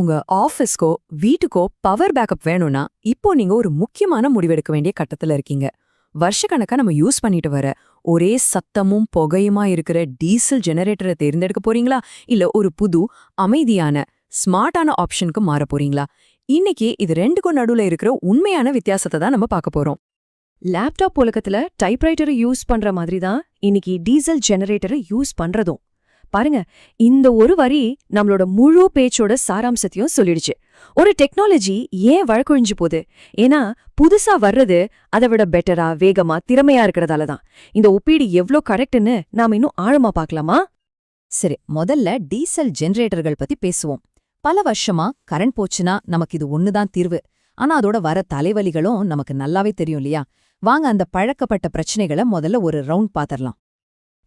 உங்க ஆஃபீஸ்க்கோ வீட்டுக்கோ power backup வேணும்னா இப்போ நீங்க ஒரு முக்கியமான முடிவெடுக்க வேண்டிய கட்டத்துல இருக்கீங்க. வருஷக்கணக்கா நம்ம யூஸ் பண்ணிட்டு வர ஒரே சத்தமும் புகையுமா இருக்கிற டீசல் ஜெனரேட்டரை தேர்ந்தெடுக்க போறீங்களா? இல்ல ஒரு புது அமைதியான ஸ்மார்ட்டான ஆப்ஷனுக்கு மாற போறீங்களா? இன்னைக்கு இது ரெண்டுக்கும் நடுவுல இருக்கிற உண்மையான வித்தியாசத்தை தான் நம்ம பார்க்க போறோம். லேப்டாப் உலகத்துல டைப்ரைட்டரை யூஸ் பண்ற மாதிரி தான் இன்னைக்கு டீசல் ஜெனரேட்டரை யூஸ் பண்றதும். பாருங்க இந்த ஒரு வரி நம்மளோட முழு பேச்சோட சாராம்சத்தையும் சொல்லிடுச்சு. ஒரு டெக்னாலஜி ஏன் வழக்கொழிஞ்சு போகுது? ஏன்னா புதுசா வர்றது அதை விட பெட்டரா வேகமா திறமையா இருக்கிறதால தான். இந்த ஒப்பீடு எவ்ளோ கரெக்ட்னு நாம இன்னும் ஆழமா பார்க்கலாமா? சரி முதல்ல டீசல் ஜெனரேட்டர்கள் பத்தி பேசுவோம். பல வருஷமா கரண்ட் போச்சுன்னா நமக்கு இது ஒண்ணுதான் தீர்வு. ஆனா அதோட வர தலைவலிகளும் நமக்கு நல்லாவே தெரியும் இல்லையா? வாங்க அந்த பழக்கப்பட்ட பிரச்சனைகளை முதல்ல ஒரு ரவுண்ட் பாத்திரலாம்.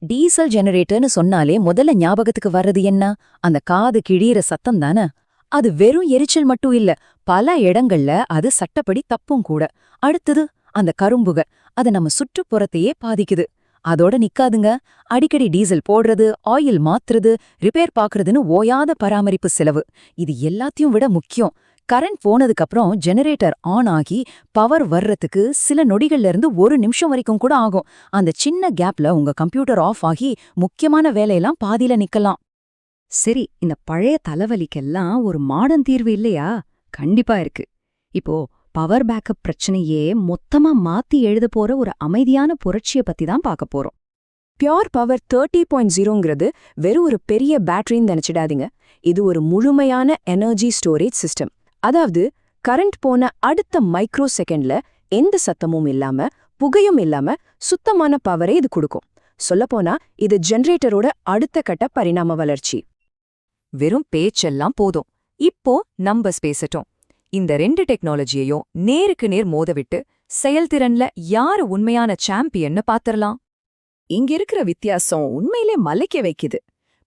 டீசல் ஜெனரேட்டர்னு சொன்னாலே முதல்ல ஞாபகத்துக்கு வர்றது என்ன? அந்த காது கிழியிற சத்தம் தானே? அது வெறும் எரிச்சல் மட்டும் இல்ல பல இடங்கள்ல அது சட்டப்படி தப்பும் கூட. அடுத்தது அந்த கரும்புக அது நம்ம சுற்றுப்புறத்தையே பாதிக்குது. அதோட நிக்காதுங்க. அடிக்கடி டீசல் போடுறது ஆயில் மாத்துறது ரிப்பேர் பாக்குறதுன்னு ஓயாத பராமரிப்பு செலவு. இது எல்லாத்தையும் விட முக்கியம். கரண்ட் போனதுக்கப்புறம் ஜெனரேட்டர் ஆன் ஆகி பவர் வர்றதுக்கு சில நொடிகள்ல இருந்து ஒரு நிமிஷம் வரைக்கும் கூட ஆகும். அந்த சின்ன கேப்ல உங்க கம்ப்யூட்டர் ஆஃப் ஆகி முக்கியமான வேலையெல்லாம் பாதியில நிக்கலாம். சரி இந்த பழைய தலைவலிக்கெல்லாம் ஒரு மாடர்ன் தீர்வு இல்லையா? கண்டிப்பா இருக்கு. இப்போ பவர் பேக்கப் பிரச்சனையே மொத்தமா மாத்தி எழுத போற ஒரு அமைதியான புரட்சிய பத்தி தான் பார்க்க போறோம். பியோர் பவர் தேர்ட்டி பாயிண்ட் ஜீரோங்கிறது வெறும் ஒரு பெரிய பேட்டரின்னு நினைச்சிடாதீங்க. இது ஒரு முழுமையான எனர்ஜி ஸ்டோரேஜ் சிஸ்டம் அதாவது கரண்ட் போன அடுத்த மைக்ரோ செகண்ட்ல எந்த சத்தமும் இல்லாம புகையும் இல்லாம சுத்தமான பவரை இது கொடுக்கும். சொல்லப்போனா இது ஜெனரேட்டரோட அடுத்த கட்ட பரிணாம வளர்ச்சி. வெறும் பேச்செல்லாம் போதும். இப்போ நம்பர்ஸ் பேசட்டும். இந்த ரெண்டு டெக்னாலஜியையும் நேருக்கு நேர் மோதவிட்டு செயல்திறன்ல யாரு உண்மையான சாம்பியன்னு பாத்திரலாம். இங்க இருக்கிற வித்தியாசம் உண்மையிலே மலைக்க வைக்குது.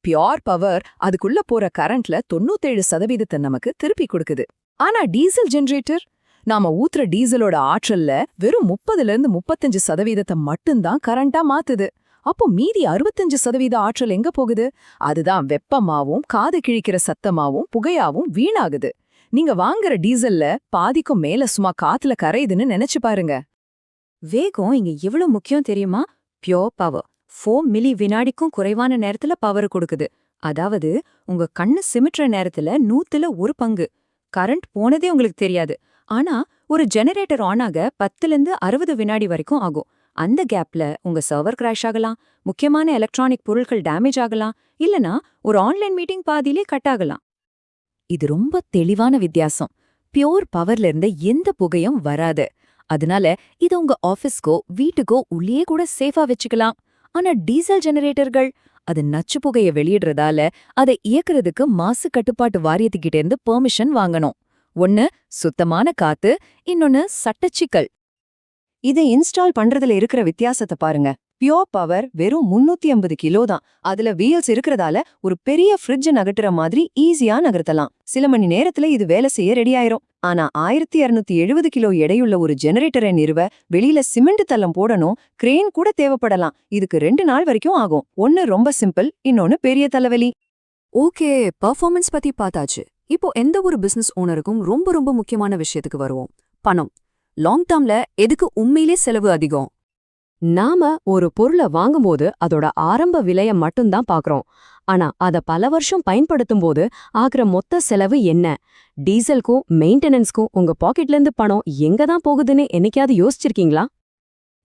பியோர் பவர் அதுக்குள்ள போற கரண்ட்ல தொண்ணூத்தேழு சதவீதத்தை நமக்கு திருப்பி கொடுக்குது. ஆனா டீசல் ஜெனரேட்டர் நாம ஊத்துற டீசலோட ஆற்றல்ல வெறும் முப்பதுல இருந்து முப்பத்தஞ்சு சதவீதத்தை மட்டும்தான் கரண்டா மாத்துது. அப்போ மீதி அறுபத்தஞ்சு சதவீத ஆற்றல் எங்க போகுது? அதுதான் வெப்பமாவும் காது கிழிக்கிற சத்தமாவும் புகையாவும் வீணாகுது. நீங்க வாங்குற டீசல்ல பாதிக்கும் மேல சும்மா காத்துல கரையுதுன்னு நினைச்சு பாருங்க. வேகம் இங்க எவ்வளவு முக்கியம் தெரியுமா? பியோர் பவர் ஃபோர் மில்லி வினாடிக்கும் குறைவான நேரத்துல பவர் கொடுக்குது. அதாவது உங்க கண்ணு சிமிட்டுற நேரத்துல நூத்துல ஒரு பங்கு. கரண்ட் போனதே உங்களுக்கு தெரியாது. ஆனா ஒரு ஜெனரேட்டர் ஆன் ஆக பத்துலேருந்து அறுபது வினாடி வரைக்கும் ஆகும். அந்த கேப்ல உங்க சர்வர் கிராஷ் ஆகலாம் முக்கியமான எலக்ட்ரானிக் பொருட்கள் டேமேஜ் ஆகலாம் இல்லனா ஒரு ஆன்லைன் மீட்டிங் பாதியிலே கட் ஆகலாம். இது ரொம்ப தெளிவான வித்தியாசம். பியோர் பவர்ல இருந்த எந்த புகையும் வராது. அதனால இது உங்க ஆஃபீஸ்க்கோ வீட்டுக்கோ உள்ளே கூட சேஃபா வச்சுக்கலாம். ஆனா டீசல் ஜெனரேட்டர்கள் அது நச்சு புகைய வெளியிடுறதால அதை இயக்குறதுக்கு மாசு கட்டுப்பாட்டு வாரியத்துக்கிட்ட இருந்து பெர்மிஷன் வாங்கணும். ஒன்னு சுத்தமான காத்து இன்னொன்னு சட்டச்சிக்கல். இதை இன்ஸ்டால் பண்றதுல இருக்கிற வித்தியாசத்தை பாருங்க. பியோர் பவர் வெறும் முன்னூத்தி ஐம்பது கிலோ தான். அதுல வீல்ஸ் இருக்கிறதால ஒரு பெரிய ஃப்ரிட்ஜ் நகட்டுற மாதிரி ஈஸியா நகர்த்தலாம். சில மணி நேரத்துல இது வேலை செய்ய ரெடி ஆயிரும். ஆனா ஆயிரத்தி இருநூத்தி எழுபது கிலோ எடையுள்ள ஒரு ஜெனரேட்டரை நிறுவ வெளியில சிமெண்ட் தளம் போடணும் கிரேன் கூட தேவைப்படலாம். இதுக்கு ரெண்டு நாள் வரைக்கும் ஆகும். ஒன்னு ரொம்ப சிம்பிள் இன்னொன்னு பெரிய தலைவலி. ஓகே பர்ஃபார்மன்ஸ் பத்தி பார்த்தாச்சு. இப்போ எந்த ஒரு பிசினஸ் ஓனருக்கும் ரொம்ப ரொம்ப முக்கியமான விஷயத்துக்கு வருவோம். பணம். லாங் டேர்ம்ல எதுக்கு உண்மையிலே செலவு அதிகம்? நாம ஒரு பொருளை வாங்கும்போது அதோட ஆரம்ப விலைய மட்டும்தான் பாக்குறோம் ஆனா அத பல வருஷம் பயன்படுத்தும் போது ஆகிற மொத்த செலவு என்ன? டீசலுக்கும் மெயின்டெனன்ஸ்க்கும் உங்க பாக்கெட்ல இருந்து பணம் எங்க தான் போகுதுன்னு என்னைக்காவது யோசிச்சிருக்கீங்களா?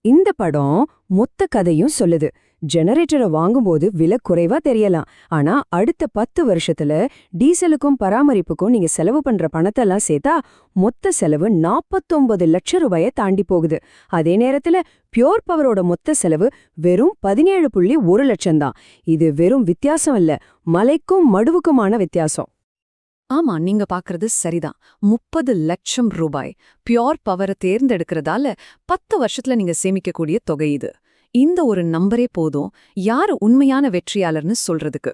இந்த படம் மொத்த கதையும் சொல்லுது. ஜெனரேட்டரை வாங்கும்போது விலை குறைவா தெரியலாம். ஆனா அடுத்த பத்து வருஷத்துல டீசலுக்கும் பராமரிப்புக்கும் நீங்க செலவு பண்ற பணத்தெல்லாம் சேர்த்தா மொத்த செலவு நாப்பத்தொன்பது லட்சம் ரூபாயை தாண்டி போகுது. அதே நேரத்துல பியோர் பவரோட மொத்த செலவு வெறும் பதினேழு புள்ளி ஒரு லட்சம் தான். இது வெறும் வித்தியாசம் இல்ல மலைக்கும் மடுவுக்குமான வித்தியாசம். ஆமா நீங்க பாக்குறது சரிதான். முப்பது லட்சம் ரூபாய். பியோர் பவரை தேர்ந்தெடுக்கிறதால பத்து வருஷத்துல நீங்க சேமிக்கக்கூடிய தொகை இது. இந்த ஒரு நம்பரே போதும். யாரு உண்மையான வெற்றியாளர்னு சொல்றதுக்கு?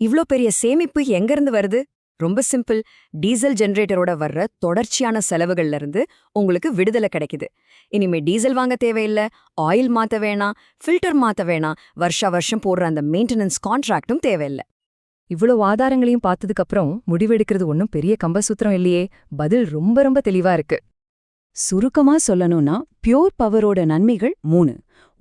இவ்ளோ பெரிய சேமிப்பு எங்கிருந்து வருது? ரொம்ப சிம்பிள். டீசல் ஜெனரேட்டரோட வர்ற தொடர்ச்சியான செலவுகள்ல இருந்து உங்களுக்கு விடுதலை கிடைக்குது. இனிமே டீசல் வாங்க தேவையில்ல. ஆயில் மாத்த வேணாம். ஃபில்டர் மாத்த வேணாம். வருஷா வருஷம் போடுற அந்த மெயின்டெனன்ஸ் கான்ட்ராக்டும் தேவையில்ல. இவ்வளோ ஆதாரங்களையும் பார்த்ததுக்கு அப்புறம் முடிவெடுக்கிறது ஒன்றும் பெரிய கம்பசூத்திரம் இல்லையே. பதில் ரொம்ப ரொம்ப தெளிவா இருக்கு. சுருக்கமா சொல்லணும்னா பியோர் பவரோட நன்மைகள் மூணு.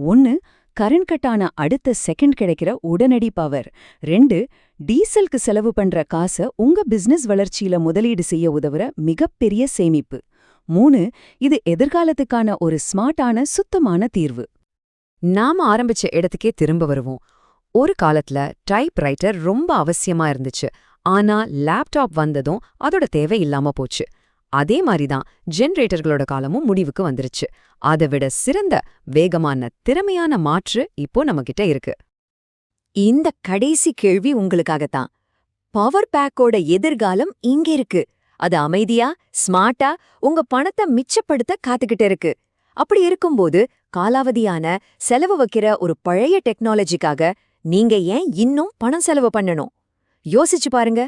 ஒன்னு கரண்ட் கட்டான அடுத்த செகண்ட் கிடைக்கிற உடனடி பவர். ரெண்டு டீசலுக்கு செலவு பண்ற காசை உங்க பிசினஸ் வளர்ச்சியில முதலீடு செய்ய உதவுற மிகப்பெரிய சேமிப்பு. மூணு இது எதிர்காலத்துக்கான ஒரு ஸ்மார்ட்டான சுத்தமான தீர்வு. நாம ஆரம்பிச்ச இடத்துக்கே திரும்ப வருவோம். ஒரு காலத்துல டைப் ரைட்டர் ரொம்ப அவசியமா இருந்துச்சு. ஆனா லேப்டாப் வந்ததும் அதோட தேவை இல்லாம போச்சு. அதே மாதிரிதான் ஜென்ரேட்டர்களோட காலமும் முடிவுக்கு வந்துருச்சு. அதை விட சிறந்த வேகமான திறமையான மாற்று இப்போ நம்மகிட்ட இருக்கு. இந்த கடைசி கேள்வி உங்களுக்காகத்தான். பவர் பேக்கோட எதிர்காலம் இங்க இருக்கு. அது அமைதியா ஸ்மார்ட்டா உங்க பணத்தை மிச்சப்படுத்த காத்துக்கிட்டு இருக்கு. அப்படி இருக்கும்போது காலாவதியான செலவு வைக்கிற ஒரு பழைய டெக்னாலஜிக்காக நீங்க ஏன் இன்னும் பணம் செலவு பண்ணணும்? யோசிச்சு பாருங்க.